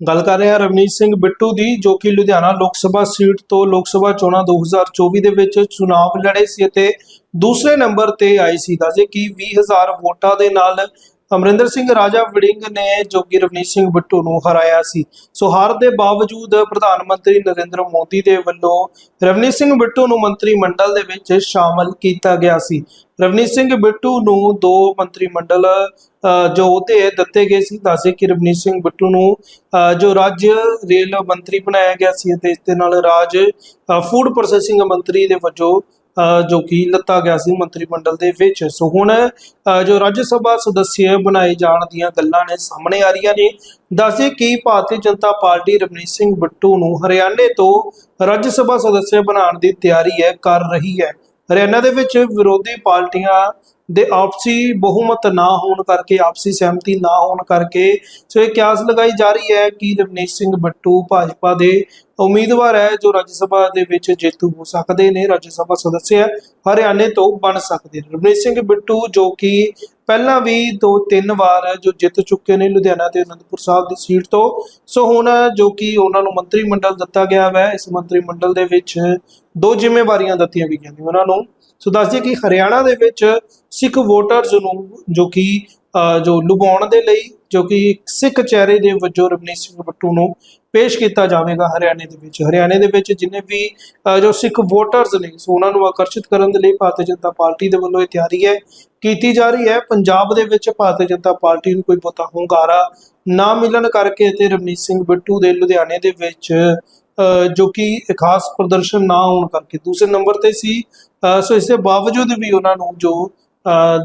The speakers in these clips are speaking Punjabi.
ਗੱਲ ਕਰ ਰਹੇ ਹਾਂ ਰਵਨੀਤ ਸਿੰਘ ਬਿੱਟੂ ਦੀ, ਜੋ ਕਿ ਲੁਧਿਆਣਾ ਲੋਕ ਸਭਾ ਸੀਟ ਤੋਂ ਲੋਕ ਸਭਾ ਚੋਣਾਂ 2024 ਦੇ ਵਿੱਚ ਚੁਣਾਵ ਲੜੇ ਸੀ ਅਤੇ ਦੂਸਰੇ ਨੰਬਰ ਤੇ ਆਈ ਸੀ। ਦੱਸੇ ਕਿ 20000 ਵੋਟਾਂ ਦੇ ਨਾਲ ਅਮਰਿੰਦਰ ਸਿੰਘ ਰਾਜਾ ਵੜਿੰਗ ਨੇ ਜੋ ਕਿ ਰਵਨੀਤ ਸਿੰਘ ਬਿੱਟੂ ਨੂੰ ਹਰਾਇਆ ਸੀ। ਸੋ ਹਾਰ ਦੇ ਬਾਵਜੂਦ ਪ੍ਰਧਾਨ ਮੰਤਰੀ ਨਰਿੰਦਰ ਮੋਦੀ ਦੇ ਵੱਲੋਂ ਰਵਨੀਤ ਸਿੰਘ ਬਿੱਟੂ ਨੂੰ ਮੰਤਰੀ ਮੰਡਲ ਦੇ ਵਿੱਚ ਸ਼ਾਮਲ ਕੀਤਾ ਗਿਆ ਸੀ। ਰਵਨੀਤ ਸਿੰਘ ਬਿੱਟੂ ਨੂੰ ਦੋ ਮੰਤਰੀ ਮੰਡਲ ਅ, ਜੋ ਉਹਦੇ ਦਿੱਤੇ ਗਏ ਸੀ ਦੱਸੇ ਕਿ ਰਵਨੀਤ ਸਿੰਘ ਬਿੱਟੂ ਨੂੰ ਅ, ਜੋ ਰਾਜ ਰੇਲ ਮੰਤਰੀ ਬਣਾਇਆ ਗਿਆ ਸੀ ਅਤੇ ਇਸ ਦੇ ਨਾਲ ਰਾਜ ਫੂਡ ਪ੍ਰੋਸੈਸਿੰਗ ਮੰਤਰੀ ਦੇ ਵਜੋਂ ਜੋ ਕਿ ਲੱਤਾ ਗਿਆ ਸੀ ਮੰਤਰੀ ਮੰਡਲ ਦੇ ਵਿੱਚ। ਸੋ ਹੁਣ ਜੋ ਰਾਜ ਸਭਾ ਸਦੱਸਿਆ ਬਣਾਏ ਜਾਣ ਦੀਆਂ ਗੱਲਾਂ ਨੇ, ਸਾਹਮਣੇ ਆ ਰਹੀਆਂ ਨੇ। ਦੱਸੇ ਕਿ ਭਾਰਤੀ ਜਨਤਾ ਪਾਰਟੀ ਰਵਨੀਤ ਸਿੰਘ ਬਿੱਟੂ ਨੂੰ ਹਰਿਆਣੇ ਤੋਂ ਰਾਜ ਸਭਾ ਸਦੱਸਿਆ ਬਣਾਉਣ ਦੀ ਤਿਆਰੀ ਹੈ, ਕਰ ਰਹੀ ਹੈ। ਹਰਿਆਣਾ ਦੇ ਵਿੱਚ ਵਿਰੋਧੀ ਪਾਰਟੀਆਂ ਦੇ ਆਪਸੀ ਬਹੁਮਤ ਨਾ ਹੋਣ ਕਰਕੇ, ਆਪਸੀ ਸਹਿਮਤੀ ਨਾ ਹੋਣ ਕਰਕੇ, ਸੋ ਇਹ ਕਿਆਸ ਲਗਾਈ ਜਾ ਰਹੀ ਹੈ ਕਿ ਰਵਨੀਤ ਸਿੰਘ ਬਿੱਟੂ ਭਾਜਪਾ ਦੇ ਉਮੀਦਵਾਰ ਹੈ, ਜੋ ਰਾਜ ਸਭਾ ਦੇ ਵਿੱਚ ਜੇਤੂ ਹੋ ਸਕਦੇ ਨੇ, ਰਾਜ ਸਭਾ ਸਦੱਸਿਆ ਹਰਿਆਣੇ ਤੋਂ ਬਣ ਸਕਦੇ ਨੇ। ਰਵਨੀਤ ਸਿੰਘ ਬਿੱਟੂ ਜੋ ਕਿ ਪਹਿਲਾਂ ਵੀ ਦੋ ਤਿੰਨ ਵਾਰ ਜੋ ਜਿੱਤ ਚੁੱਕੇ ਨੇ ਲੁਧਿਆਣਾ ਤੇ ਅਨੰਦਪੁਰ ਸਾਹਿਬ ਦੀ ਸੀਟ ਤੋਂ, ਸੋ ਹੁਣ ਜੋ ਕਿ ਉਹਨਾਂ ਨੂੰ ਮੰਤਰੀ ਮੰਡਲ ਦਿੱਤਾ ਗਿਆ ਹੈ ਇਸ ਮੰਤਰੀ ਮੰਡਲ ਦੇ ਵਿੱਚ ਦੋ ਜ਼ਿੰਮੇਵਾਰੀਆਂ ਦਿੱਤੀਆਂ ਗਈਆਂ ਨੇ ਉਹਨਾਂ ਨੂੰ। ਸੋ ਦੱਸ ਦਈਏ ਕਿ ਹਰਿਆਣਾ ਦੇ ਵਿੱਚ ਸਿੱਖ ਵੋਟਰਸ ਨੂੰ, ਜੋ ਕਿ ਜੋ ਲੁਭਾਉਣ ਦੇ ਲਈ, ਜੋ ਕਿ ਸਿੱਖ ਚਿਹਰੇ ਦੇ ਵਜੋਂ ਰਵਨੀਤ ਸਿੰਘ ਬਿੱਟੂ ਨੂੰ ਪੇਸ਼ ਕੀਤਾ ਜਾਵੇਗਾ ਹਰਿਆਣੇ ਦੇ ਵਿੱਚ। ਹਰਿਆਣੇ ਦੇ ਵਿੱਚ ਜਿੰਨੇ ਵੀ ਜੋ ਸਿੱਖ ਵੋਟਰਸ ਨੇ, ਸੋ ਉਹਨਾਂ ਨੂੰ ਆਕਰਸ਼ਿਤ ਕਰਨ ਦੇ ਲਈ ਭਾਰਤੀ ਜਨਤਾ ਪਾਰਟੀ ਦੇ ਵੱਲੋਂ ਇਹ ਤਿਆਰੀ ਹੈ, ਕੀਤੀ ਜਾ ਰਹੀ ਹੈ। ਪੰਜਾਬ ਦੇ ਵਿੱਚ ਭਾਰਤੀ ਜਨਤਾ ਪਾਰਟੀ ਨੂੰ ਕੋਈ ਬਹੁਤਾ ਹੁੰਗਾਰਾ ਨਾ ਮਿਲਣ ਕਰਕੇ ਤੇ ਰਵਨੀਤ ਸਿੰਘ ਬਿੱਟੂ ਦੇ ਲੁਧਿਆਣੇ ਦੇ ਵਿੱਚ ਜੋ ਕਿ ਖਾਸ ਪ੍ਰਦਰਸ਼ਨ ਨਾ ਹੋਣ ਕਰਕੇ ਦੂਸਰੇ ਨੰਬਰ ਤੇ ਸੀ। ਸੋ ਇਸ ਦੇ ਬਾਵਜੂਦ ਵੀ ਉਹਨਾਂ ਨੂੰ ਜੋ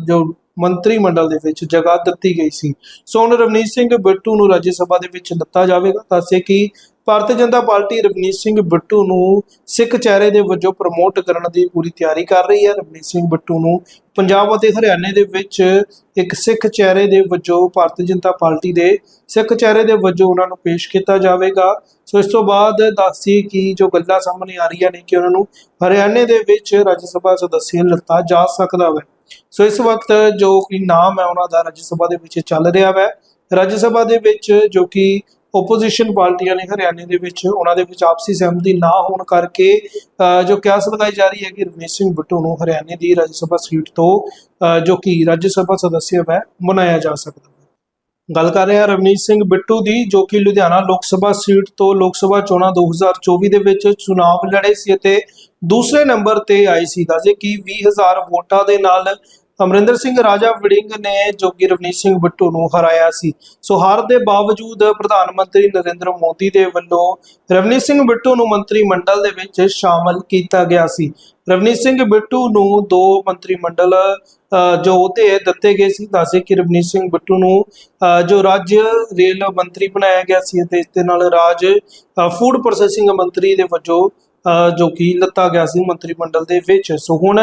ਜੋ ਮੰਤਰੀ ਮੰਡਲ ਦੇ ਵਿੱਚ ਜਗ੍ਹਾ ਦਿੱਤੀ ਗਈ ਸੀ। ਸੋ ਹੁਣ ਰਵਨੀਤ ਸਿੰਘ ਬਿੱਟੂ ਨੂੰ ਰਾਜ ਸਭਾ ਦੇ ਵਿੱਚ ਦਿੱਤਾ ਜਾਵੇਗਾ। ਦੱਸੇ ਕਿ ਭਾਰਤੀ ਜਨਤਾ ਪਾਰਟੀ ਰਵਨੀਤ ਸਿੰਘ ਬਿੱਟੂ ਨੂੰ ਸਿੱਖ ਚਿਹਰੇ ਦੇ ਵਜੋਂ ਪ੍ਰਮੋਟ ਕਰਨ ਦੀ ਪੂਰੀ ਤਿਆਰੀ ਕਰ ਰਹੀ ਹੈ। ਰਵਨੀਤ ਸਿੰਘ ਬਿੱਟੂ ਨੂੰ ਪੰਜਾਬ ਅਤੇ ਹਰਿਆਣੇ ਦੇ ਵਿੱਚ ਇੱਕ ਸਿੱਖ ਚਿਹਰੇ ਦੇ ਵਜੋਂ ਭਾਰਤੀ ਜਨਤਾ ਪਾਰਟੀ ਦੇ ਸਿੱਖ ਚਿਹਰੇ ਦੇ ਵਜੋਂ ਉਹਨਾਂ ਨੂੰ ਪੇਸ਼ ਕੀਤਾ ਜਾਵੇਗਾ। ਸੋ ਇਸ ਤੋਂ ਬਾਅਦ ਦੱਸੀ ਕਿ ਜੋ ਗੱਲਾਂ ਸਾਹਮਣੇ ਆ ਰਹੀਆਂ ਨੇ ਕਿ ਉਹਨਾਂ ਨੂੰ ਹਰਿਆਣੇ ਦੇ ਵਿੱਚ ਰਾਜ ਸਭਾ ਸਦੱਸਿਆ ਲਿੱਤਾ ਜਾ ਸਕਦਾ ਹੈ ਸੋ ਇਸ ਵਕਤ ਜੋ ਕਿ ਨਾਮ ਹੈ ਉਹਨਾਂ ਦਾ ਰਾਜ ਸਭਾ ਦੇ ਵਿੱਚ ਚੱਲ ਰਿਹਾ ਹੈ ਰਾਜ ਸਭਾ ਦੇ ਵਿੱਚ ਜੋ ਕਿ ਓਪੋਜੀਸ਼ਨ ਪਾਰਟੀਆਂ ਨੇ ਹਰਿਆਣੇ ਦੇ ਵਿੱਚ ਉਹਨਾਂ ਦੇ ਵਿੱਚ ਆਪਸੀ ਸਹਿਮਤੀ ਨਾ ਹੋਣ ਕਰਕੇ ਅ, ਜੋ ਕਿਆਸ ਲਗਾਈ ਜਾ ਰਹੀ ਹੈ ਕਿ ਰਵਨੀਤ ਸਿੰਘ ਬਿੱਟੂ ਨੂੰ ਹਰਿਆਣੇ ਦੀ ਰਾਜ ਸਭਾ ਸੀਟ ਤੋਂ ਅ, ਜੋ ਕਿ ਰਾਜ ਸਭਾ ਸਦੱਸਿਆ ਹੈ ਬਣਾਇਆ ਜਾ ਸਕਦਾ। ਗੱਲ ਕਰ ਰਹੇ ਹਾਂ ਰਵਨੀਤ ਸਿੰਘ ਬਿੱਟੂ ਦੀ, ਜੋ ਕਿ ਲੁਧਿਆਣਾ ਲੋਕ ਸਭਾ ਸੀਟ ਤੋਂ ਲੋਕ ਸਭਾ ਚੋਣਾਂ 2024 ਦੇ ਵਿੱਚ ਚੁਣਾਵ ਲੜੇ ਸੀ ਅਤੇ ਦੂਸਰੇ ਨੰਬਰ ਤੇ ਆਈ ਸੀ। ਦੱਸੇ ਕਿ 20000 ਵੋਟਾਂ ਦੇ ਨਾਲ ਅਮਰਿੰਦਰ ਸਿੰਘ ਰਾਜਾ ਵੜਿੰਗ ਨੇ ਜੋ ਰਵਨੀਤ ਸਿੰਘ ਬਿੱਟੂ ਨੂੰ ਹਰਾਇਆ ਸੀ। ਸੋ ਹਾਰ ਦੇ ਬਾਵਜੂਦ ਪ੍ਰਧਾਨ ਮੰਤਰੀ ਨਰਿੰਦਰ ਮੋਦੀ ਦੇ ਵੱਲੋਂ ਰਵਨੀਤ ਸਿੰਘ ਬਿੱਟੂ ਨੂੰ ਮੰਤਰੀ ਮੰਡਲ ਦੇ ਵਿੱਚ ਸ਼ਾਮਲ ਕੀਤਾ ਗਿਆ ਸੀ। ਰਵਨੀਤ ਸਿੰਘ ਬਿੱਟੂ ਨੂੰ ਦੋ ਮੰਤਰੀ ਮੰਡਲ ਅ, ਜੋ ਅਹੁਦੇ ਦਿੱਤੇ ਗਏ ਸੀ ਦੱਸੇ ਕਿ ਰਵਨੀਤ ਸਿੰਘ ਬਿੱਟੂ ਨੂੰ ਅ, ਜੋ ਰਾਜ ਰੇਲ ਮੰਤਰੀ ਬਣਾਇਆ ਗਿਆ ਸੀ ਅਤੇ ਇਸ ਦੇ ਨਾਲ ਰਾਜ ਫੂਡ ਪ੍ਰੋਸੈਸਿੰਗ ਮੰਤਰੀ ਦੇ ਵਜੋਂ ਜੋ ਕਿ ਲੱਤਾ ਗਿਆ ਸੀ ਮੰਤਰੀ ਮੰਡਲ ਦੇ ਵਿੱਚ। ਸੋ ਹੁਣ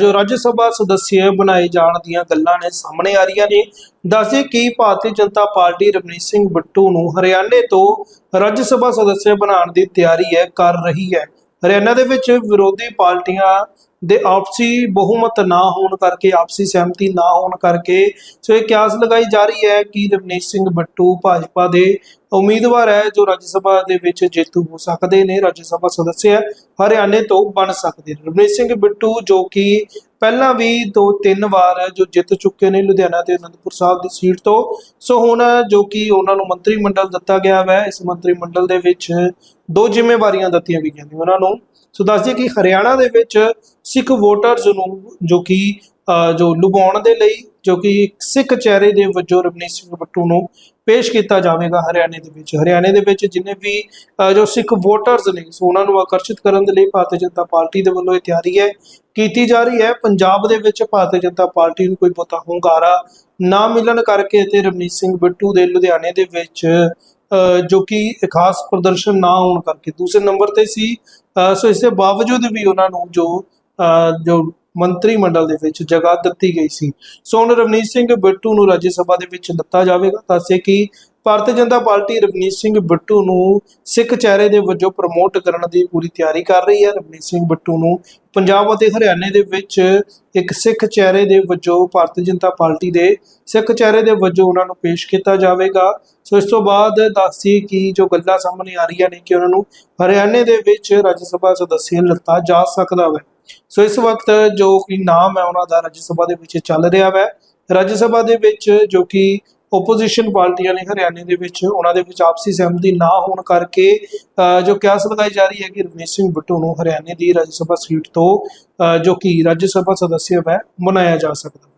ਜੋ ਰਾਜ ਸਭਾ ਸਦੱਸਿਆ ਬਣਾਏ ਜਾਣ ਦੀਆਂ ਗੱਲਾਂ ਨੇ, ਸਾਹਮਣੇ ਆ ਰਹੀਆਂ ਨੇ। ਦੱਸੇ ਕਿ ਭਾਰਤੀ ਜਨਤਾ ਪਾਰਟੀ ਰਵਨੀਤ ਸਿੰਘ ਬਿੱਟੂ ਨੂੰ ਹਰਿਆਣੇ ਤੋਂ ਰਾਜ ਸਭਾ ਸਦੱਸਿਆ ਬਣਾਉਣ ਦੀ ਤਿਆਰੀ ਹੈ, ਕਰ ਰਹੀ ਹੈ। ਹਰਿਆਣਾ ਦੇ ਵਿੱਚ ਵਿਰੋਧੀ ਪਾਰਟੀਆਂ ਦੇ ਆਪਸੀ ਬਹੁਮਤ ਨਾ ਹੋਣ ਕਰਕੇ, ਆਪਸੀ ਸਹਿਮਤੀ ਨਾ ਹੋਣ ਕਰਕੇ, ਸੋ ਇਹ ਕਿਆਸ ਲਗਾਈ ਜਾ ਰਹੀ ਹੈ ਕਿ ਰਵਨੀਤ ਸਿੰਘ ਬਿੱਟੂ ਭਾਜਪਾ ਦੇ ਉਮੀਦਵਾਰ ਹੈ, ਜੋ ਰਾਜ ਸਭਾ ਦੇ ਵਿੱਚ ਜੇਤੂ ਹੋ ਸਕਦੇ ਨੇ, ਰਾਜ ਸਭਾ ਸਦੱਸਿਆ ਹਰਿਆਣੇ ਤੋਂ ਬਣ ਸਕਦੇ ਨੇ। ਰਵਨੀਤ ਸਿੰਘ ਬਿੱਟੂ ਜੋ ਕਿ ਪਹਿਲਾਂ ਵੀ ਦੋ ਤਿੰਨ ਵਾਰ ਜੋ ਜਿੱਤ ਚੁੱਕੇ ਨੇ ਲੁਧਿਆਣਾ ਤੇ ਅਨੰਦਪੁਰ ਸਾਹਿਬ ਦੀ ਸੀਟ ਤੋਂ, ਸੋ ਹੁਣ ਜੋ ਕਿ ਉਹਨਾਂ ਨੂੰ ਮੰਤਰੀ ਮੰਡਲ ਦਿੱਤਾ ਗਿਆ ਹੈ ਇਸ ਮੰਤਰੀ ਮੰਡਲ ਦੇ ਵਿੱਚ ਦੋ ਜ਼ਿੰਮੇਵਾਰੀਆਂ ਦਿੱਤੀਆਂ ਗਈਆਂ ਨੇ ਉਹਨਾਂ ਨੂੰ। ਸੋ ਦੱਸ ਦਈਏ ਕਿ ਹਰਿਆਣਾ ਦੇ ਵਿੱਚ ਸਿੱਖ ਵੋਟਰਸ ਨੂੰ, ਜੋ ਕਿ ਜੋ ਲੁਭਾਉਣ ਦੇ ਲਈ, ਜੋ ਕਿ ਸਿੱਖ ਚਿਹਰੇ ਦੇ ਵਜੋਂ ਰਵਨੀਤ ਸਿੰਘ ਬਿੱਟੂ ਨੂੰ ਪੇਸ਼ ਕੀਤਾ ਜਾਵੇਗਾ ਹਰਿਆਣੇ ਦੇ ਵਿੱਚ। ਹਰਿਆਣੇ ਦੇ ਵਿੱਚ ਜਿੰਨੇ ਵੀ ਜੋ ਸਿੱਖ ਵੋਟਰਸ ਨੇ, ਸੋ ਉਹਨਾਂ ਨੂੰ ਆਕਰਸ਼ਿਤ ਕਰਨ ਦੇ ਲਈ ਭਾਰਤੀ ਜਨਤਾ ਪਾਰਟੀ ਦੇ ਵੱਲੋਂ ਇਹ ਤਿਆਰੀ ਹੈ, ਕੀਤੀ ਜਾ ਰਹੀ ਹੈ। ਪੰਜਾਬ ਦੇ ਵਿੱਚ ਭਾਰਤੀ ਜਨਤਾ ਪਾਰਟੀ ਨੂੰ ਕੋਈ ਬਹੁਤਾ ਹੁੰਗਾਰਾ ਨਾ ਮਿਲਣ ਕਰਕੇ ਤੇ ਰਵਨੀਤ ਸਿੰਘ ਬਿੱਟੂ ਦੇ ਲੁਧਿਆਣੇ ਦੇ ਵਿੱਚ ਜੋ ਕਿ ਖਾਸ ਪ੍ਰਦਰਸ਼ਨ ਨਾ ਹੋਣ ਕਰਕੇ। ਦੂਸਰੇ ਨੰਬਰ ਤੇ ਸੀ ਸੋ ਇਸ ਦੇ ਬਾਵਜੂਦ ਵੀ ਉਹਨਾਂ ਨੂੰ ਜੋ ਜੋ ਮੰਤਰੀ ਮੰਡਲ ਦੇ ਵਿੱਚ ਜਗ੍ਹਾ ਦਿੱਤੀ ਗਈ ਸੀ। ਸੋ ਹੁਣ ਰਵਨੀਤ ਸਿੰਘ ਬਿੱਟੂ ਨੂੰ ਰਾਜ ਸਭਾ ਦੇ ਵਿੱਚ ਦਿੱਤਾ ਜਾਵੇਗਾ। ਦੱਸੇ ਕਿ ਭਾਰਤੀ ਜਨਤਾ ਪਾਰਟੀ ਰਵਨੀਤ ਸਿੰਘ ਬਿੱਟੂ ਨੂੰ ਸਿੱਖ ਚਿਹਰੇ ਦੇ ਵਜੋਂ ਪ੍ਰਮੋਟ ਕਰਨ ਦੀ ਪੂਰੀ ਤਿਆਰੀ ਕਰ ਰਹੀ ਹੈ। ਰਵਨੀਤ ਸਿੰਘ ਬਿੱਟੂ ਨੂੰ ਪੰਜਾਬ ਅਤੇ ਹਰਿਆਣੇ ਦੇ ਵਿੱਚ ਇੱਕ ਸਿੱਖ ਚਿਹਰੇ ਦੇ ਵਜੋਂ ਭਾਰਤੀ ਜਨਤਾ ਪਾਰਟੀ ਦੇ ਸਿੱਖ ਚਿਹਰੇ ਦੇ ਵਜੋਂ ਉਹਨਾਂ ਨੂੰ ਪੇਸ਼ ਕੀਤਾ ਜਾਵੇਗਾ। ਸੋ ਇਸ ਤੋਂ ਬਾਅਦ ਦੱਸੀ ਕਿ ਜੋ ਗੱਲਾਂ ਸਾਹਮਣੇ ਆ ਰਹੀਆਂ ਨੇ ਕਿ ਉਹਨਾਂ ਨੂੰ ਹਰਿਆਣੇ ਦੇ ਵਿੱਚ ਰਾਜ ਸਭਾ ਸਦੱਸਿਆ ਲਿੱਤਾ ਜਾ ਸਕਦਾ ਹੈ। ਸੋ ਇਸ ਵਕਤ ਜੋ ਕਿ ਨਾਮ ਹੈ ਉਹਨਾਂ ਦਾ ਰਾਜ ਸਭਾ ਦੇ ਵਿੱਚ ਚੱਲ ਰਿਹਾ ਹੈ। ਰਾਜ ਸਭਾ ਦੇ ਵਿੱਚ ਜੋ ਕਿ ਓਪੋਜੀਸ਼ਨ ਪਾਰਟੀਆਂ ਨੇ ਹਰਿਆਣੇ ਦੇ ਵਿੱਚ ਉਹਨਾਂ ਦੇ ਵਿੱਚ ਆਪਸੀ ਸਹਿਮਤੀ ਨਾ ਹੋਣ ਕਰਕੇ ਅ, ਜੋ ਕਿਆਸ ਲਗਾਈ ਜਾ ਰਹੀ ਹੈ ਕਿ ਰਵਨੀਤ ਸਿੰਘ ਬਿੱਟੂ ਨੂੰ ਹਰਿਆਣੇ ਦੀ ਰਾਜ ਸਭਾ ਸੀਟ ਤੋਂ ਅ, ਜੋ ਕਿ ਰਾਜ ਸਭਾ ਸਦੱਸਿਆ ਹੈ ਮਨਾਇਆ ਜਾ ਸਕਦਾ।